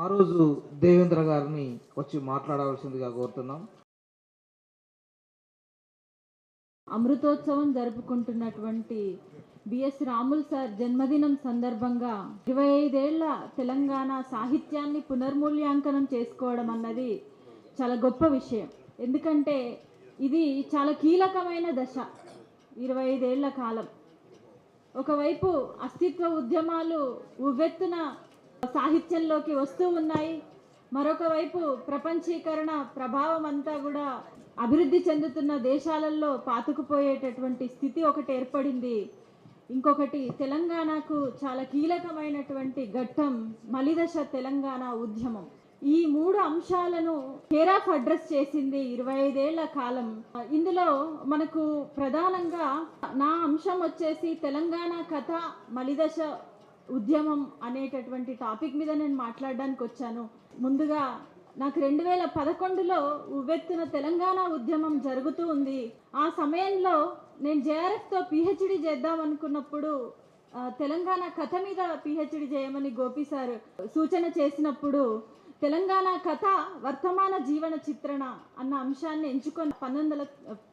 ఆ రోజు దేవేంద్ర గారిని వచ్చి మాట్లాడవలసిందిగా కోరుతున్నాం. అమృతోత్సవం జరుపుకుంటున్నటువంటి బిఎస్ రాముల్ సార్ జన్మదినం సందర్భంగా ఇరవై ఐదేళ్ళ తెలంగాణ సాహిత్యాన్ని పునర్మూల్యాంకనం చేసుకోవడం అన్నది చాలా గొప్ప విషయం. ఎందుకంటే ఇది చాలా కీలకమైన దశ ఇరవై ఐదేళ్ళ కాలం. ఒకవైపు అస్తిత్వ ఉద్యమాలు ఉవ్వెత్తున సాహిత్యంలోకి వస్తూ ఉన్నాయి. మరొక వైపు ప్రపంచీకరణ ప్రభావం అంతా కూడా అభివృద్ధి చెందుతున్న దేశాలలో పాతుకుపోయేటటువంటి స్థితి ఒకటి ఏర్పడింది. ఇంకొకటి తెలంగాణకు చాలా కీలకమైనటువంటి ఘట్టం మలిదశ తెలంగాణ ఉద్యమం. ఈ మూడు అంశాలను కేర్ ఆఫ్ అడ్రస్ చేసింది ఇరవై ఐదేళ్ళ కాలం. ఇందులో మనకు ప్రధానంగా నా అంశం వచ్చేసి తెలంగాణ కథ మలిదశ ఉద్యమం అనేటటువంటి టాపిక్ మీద నేను మాట్లాడడానికి వచ్చాను. ముందుగా నాకు రెండు వేల పదకొండులో ఉవ్వెత్తున తెలంగాణ ఉద్యమం జరుగుతూ ఉంది. ఆ సమయంలో నేను జేఆర్ఎఫ్తో పిహెచ్డి చేద్దాం అనుకున్నప్పుడు తెలంగాణ కథ మీద పిహెచ్డి చేయమని గోపి సార్ సూచన చేసినప్పుడు తెలంగాణ కథ వర్తమాన జీవన చిత్రణ అన్న అంశాన్ని ఎంచుకొని పంతొమ్మిది వందల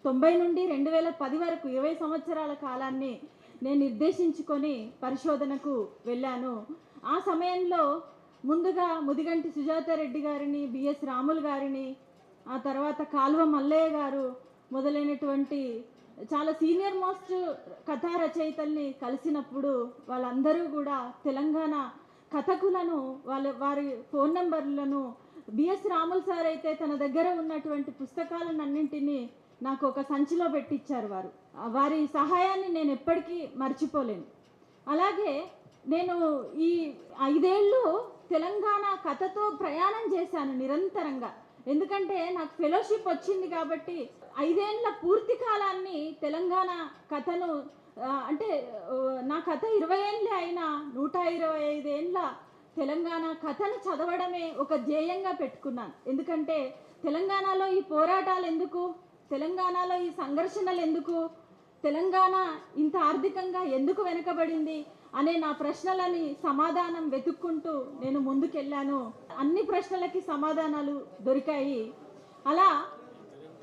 తొంభై నుండి రెండు వేల పది వరకు ఇరవై సంవత్సరాల కాలాన్ని నేను నిర్దేశించుకొని పరిశోధనకు వెళ్ళాను. ఆ సమయంలో ముందుగా ముదిగంటి సుజాత రెడ్డి గారిని బిఎస్ రాములు గారిని ఆ తర్వాత కాలువ మల్లయ్య గారు మొదలైనటువంటి చాలా సీనియర్ మోస్ట్ కథా రచయితల్ని కలిసినప్పుడు వాళ్ళందరూ కూడా తెలంగాణ కథకులను వాళ్ళ వారి ఫోన్ నెంబర్లను బిఎస్ రాములు సార్ అయితే తన దగ్గర ఉన్నటువంటి పుస్తకాలను అన్నింటినీ నాకు ఒక సంచిలో పెట్టించారు వారు. వారి సహాయాన్ని నేను ఎప్పటికీ మర్చిపోలేను. అలాగే నేను ఈ ఐదేళ్ళు తెలంగాణ కథతో ప్రయాణం చేశాను నిరంతరంగా. ఎందుకంటే నాకు ఫెలోషిప్ వచ్చింది కాబట్టి ఐదేళ్ళ పూర్తి కాలాన్ని తెలంగాణ కథను అంటే నా కథ ఇరవై ఏళ్ళే అయినా నూట ఇరవై ఐదేళ్ళ తెలంగాణ కథను చదవడమే ఒక ధ్యేయంగా పెట్టుకున్నాను. ఎందుకంటే తెలంగాణలో ఈ పోరాటాలు ఎందుకు? తెలంగాణలో ఈ సంఘర్షణలు ఎందుకు? తెలంగాణ ఇంత ఆర్థికంగా ఎందుకు వెనుకబడింది? అనే నా ప్రశ్నలని సమాధానం వెతుక్కుంటూ నేను ముందుకెళ్ళాను. అన్ని ప్రశ్నలకి సమాధానాలు దొరికాయి. అలా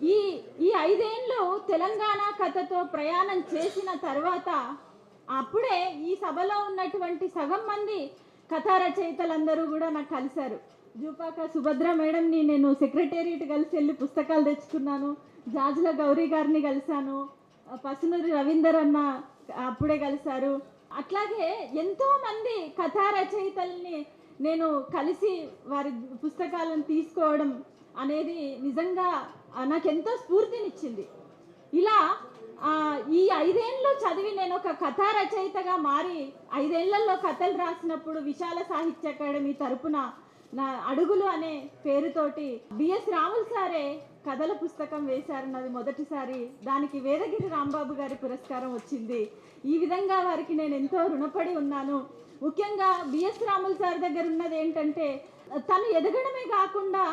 ఈ ఈ ఐదేళ్ళు తెలంగాణ కథతో ప్రయాణం చేసిన తర్వాత అప్పుడే ఈ సభలో ఉన్నటువంటి సగం మంది కథా రచయితలందరూ కూడా నాకు కలిశారు. జూపాక సుభద్ర మేడంని నేను సెక్రటేరియట్ కలిసి వెళ్ళి పుస్తకాలు తెచ్చుకున్నాను. జాజుల గౌరీ గారిని కలిశాను. పసునూరి రవీందర్ అన్న అప్పుడే కలిశారు. అట్లాగే ఎంతో మంది కథా రచయితల్ని నేను కలిసి వారి పుస్తకాలను తీసుకోవడం అనేది నిజంగా ఆ, నాకెంతో స్ఫూర్తినిచ్చింది. ఇలా ఈ ఐదేళ్ళు చదివి నేను ఒక కథా రచయితగా మారి ఐదేళ్ళలో కథలు రాసినప్పుడు విశాల సాహిత్య అకాడమీ తరపున నా అడుగులు అనే పేరుతోటి బిఎస్ రాముల్ సారే కథల పుస్తకం వేశారన్నది మొదటిసారి. దానికి వేదగిరి రాంబాబు గారి పురస్కారం వచ్చింది. ఈ విధంగా వారికి నేను ఎంతో రుణపడి ఉన్నాను. ముఖ్యంగా బిఎస్ రాముల్ సార్ దగ్గర ఉన్నది ఏంటంటే తను ఎదగడమే కాకుండా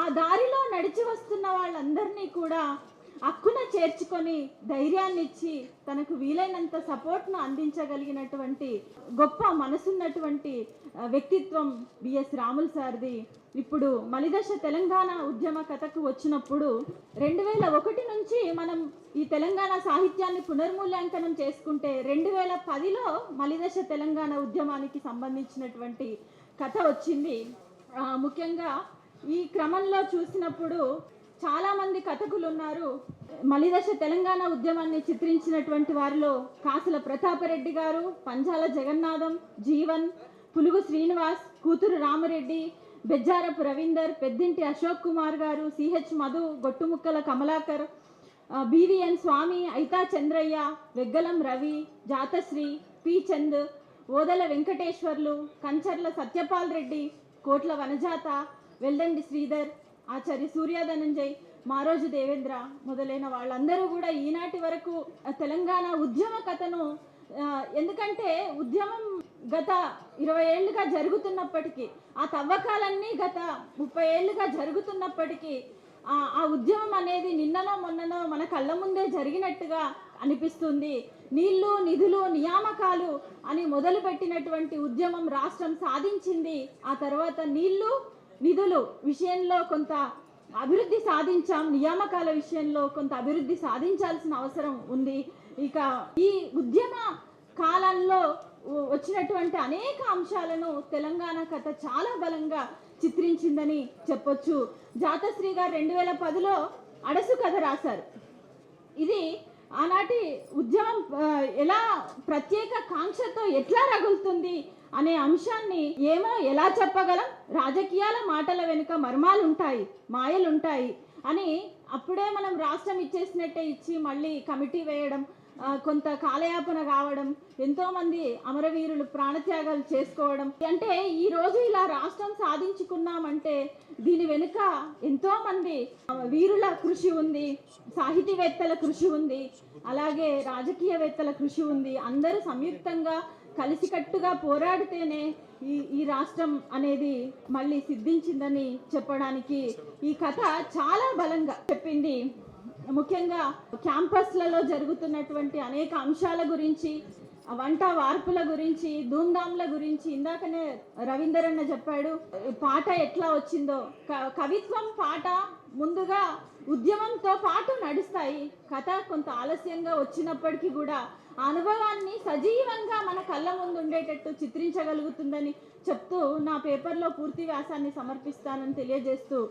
ఆ దారిలో నడిచి వస్తున్న వాళ్ళందరినీ కూడా అక్కున చేర్చుకొని ధైర్యాన్ని ఇచ్చి తనకు వీలైనంత సపోర్ట్ను అందించగలిగినటువంటి గొప్ప మనసున్నటువంటి వ్యక్తిత్వం బిఎస్ రాముల్ సార్ది. ఇప్పుడు మలిదశ తెలంగాణ ఉద్యమ కథకు వచ్చినప్పుడు రెండు వేల ఒకటి నుంచి మనం ఈ తెలంగాణ సాహిత్యాన్ని పునర్మూల్యాంకనం చేసుకుంటే రెండు వేల పదిలో మలిదశ తెలంగాణ ఉద్యమానికి సంబంధించినటువంటి కథ వచ్చింది. ముఖ్యంగా ఈ క్రమంలో చూసినప్పుడు చాలామంది కథకులు ఉన్నారు. మలిదశ తెలంగాణ ఉద్యమాన్ని చిత్రించినటువంటి వారిలో కాసుల ప్రతాపరెడ్డి గారు పంజాల జగన్నాథం జీవన్ పులుగు శ్రీనివాస్ కూతురు రామరెడ్డి బెజ్జారపు రవీందర్ పెద్దింటి అశోక్ కుమార్ గారు CH Madhu Gottumukkala Kamalakar BVN BVN Swamy Aitha Chandraiah Veggalam Ravi Jathasri P Chand Odela Venkateswarlu Kancharla Satyapal Reddy Kotla Vanajatha Veldandi Sridhar ఆచార్య సూర్య ధనంజయ్ మారోజు దేవేంద్ర మొదలైన వాళ్ళందరూ కూడా ఈనాటి వరకు తెలంగాణ ఉద్యమ కథను ఎందుకంటే ఉద్యమం గత ఇరవై ఏళ్ళుగా జరుగుతున్నప్పటికీ ఆ తవ్వకాలన్నీ గత ముప్పై ఏళ్ళుగా జరుగుతున్నప్పటికీ ఆ ఆ ఉద్యమం అనేది నిన్ననో మొన్ననో మన కళ్ళ ముందే జరిగినట్టుగా అనిపిస్తుంది. నీళ్ళు నిధులు నియామకాలు అని మొదలుపెట్టినటువంటి ఉద్యమం రాష్ట్రం సాధించింది. ఆ తర్వాత నీళ్ళు నిధులు విషయంలో కొంత అభివృద్ధి సాధించాం నియామకాల విషయంలో కొంత అభివృద్ధి సాధించాల్సిన అవసరం ఉంది. ఇక ఈ ఉద్యమ కాలంలో వచ్చినటువంటి అనేక అంశాలను తెలంగాణ కథ చాలా బలంగా చిత్రించిందని చెప్పొచ్చు. జాతశ్రీ గారు రెండు వేల పదిలో అడసు కథ రాశారు. ఇది ఆనాటి ఉద్యమం ఎలా ప్రత్యేక కాంక్షతో ఎట్లా రగులుతుంది అనే అంశాన్ని ఏమో ఎలా చెప్పగలం? రాజకీయాల మాటల వెనుక మర్మాలు ఉంటాయి మాయలు ఉంటాయి అని అప్పుడే మనం రాష్ట్రం ఇచ్చేసినట్టే ఇచ్చి మళ్ళీ కమిటీ వేయడం కొంత కాలయాపన కావడం ఎంతోమంది అమరవీరులు ప్రాణత్యాగాలు చేసుకోవడం. అంటే ఈరోజు ఇలా రాష్ట్రం సాధించుకున్నామంటే దీని వెనుక ఎంతోమంది వీరుల కృషి ఉంది సాహితీవేత్తల కృషి ఉంది అలాగే రాజకీయవేత్తల కృషి ఉంది. అందరూ సంయుక్తంగా కలిసికట్టుగా పోరాడితేనే ఈ ఈ రాష్ట్రం అనేది మళ్ళీ సిద్ధించిందని చెప్పడానికి ఈ కథ చాలా బలంగా చెప్పింది. ముఖ్యంగా క్యాంపస్లలో జరుగుతున్నటువంటి అనేక అంశాల గురించి వంట వార్పుల గురించి ధూమ్ధాంల గురించి ఇందాకనే రవీందరన్న చెప్పాడు. పాట ఎట్లా వచ్చిందో క- కవిత్వం పాట ముందుగా ఉద్యమంతో పాటు నడుస్తాయి. కథ కొంత ఆలస్యంగా వచ్చినప్పటికీ కూడా ఆ అనుభవాన్ని సజీవంగా మన కళ్ళ ముందు ఉండేటట్టు చిత్రించగలుగుతుందని చెప్తూ నా పేపర్లో పూర్తి వ్యాసాన్ని సమర్పిస్తానని తెలియజేస్తూ